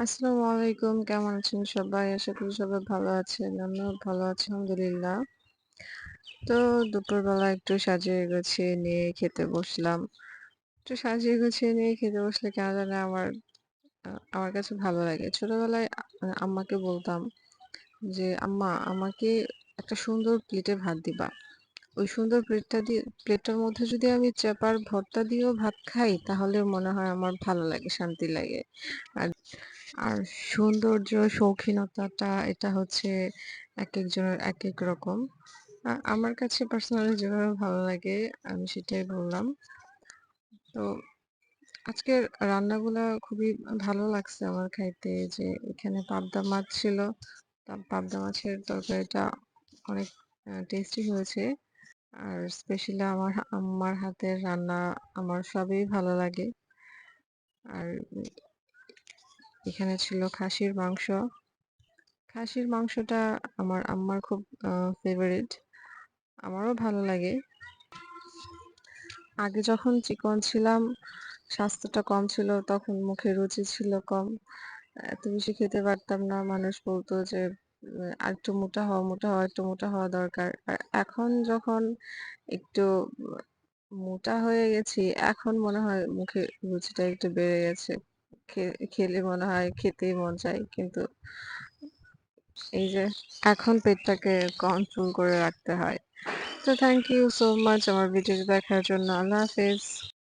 আসসালামু আলাইকুম। কেমন আছেন সবাই? আশা করি সবাই ভালো আছেন। আমিও ভালো আছি আলহামদুলিল্লাহ। তো দুপুরবেলা একটু সাজিয়ে গুছিয়ে নিয়ে খেতে বসলাম। একটু সাজিয়ে গুছিয়ে নিয়ে খেতে বসলে কেন জানি আমার আমার কাছে ভালো লাগে। ছোটবেলায় আম্মাকে বলতাম যে, "আম্মা আমাকে একটা সুন্দর প্লেটে ভাত দিবা। ওই সুন্দর প্লেটটা দিয়ে প্লেটটার মধ্যে যদি আমি চেপার ভর্তা দিয়েও ভাত খাই তাহলে মনে হয় আমার ভালো লাগে, শান্তি লাগে।" আর আর সৌন্দর্য, শৌখিনতাটা এটা হচ্ছে এক একজনের এক এক রকম। আমার কাছে পার্সোনালি যেভাবে ভালো লাগে আমি সেটাই বললাম। তো আজকের রান্নাগুলা খুবই ভালো লাগছে আমার খাইতে যে এখানে পাবদা মাছ ছিল। পাবদা মাছের তরকারিটা অনেক টেস্টি হয়েছে। আর স্পেশালি আমার হা আম্মার হাতের রান্না আমার সবই ভালো লাগে। আর এখানে ছিল খাসির মাংস। খাসির মাংসটা আমার আম্মার খুব ফেভারিট। আমারও ভালো লাগে। আগে যখন চিকন ছিলাম, স্বাস্থ্যটা কম ছিল, তখন মুখে রুচি ছিল কম। এত বেশি খেতে পারতাম না। মানুষ বলতো যে, উম "আরেকটু মোটা হওয়া মোটা হওয়া একটু মোটা হওয়া দরকার।" আর এখন যখন একটু মোটা হয়ে গেছি, এখন মনে হয় মুখে রুচিটা একটু বেড়ে গেছে। খেলে মনে হয়, খেতেই মন চায়। কিন্তু এই যে এখন পেটটাকে কন্ট্রোল করে রাখতে হয়। তো থ্যাংক ইউ সো মাচ আমার ভিডিওটি দেখার জন্য। আল্লাহ হাফেজ।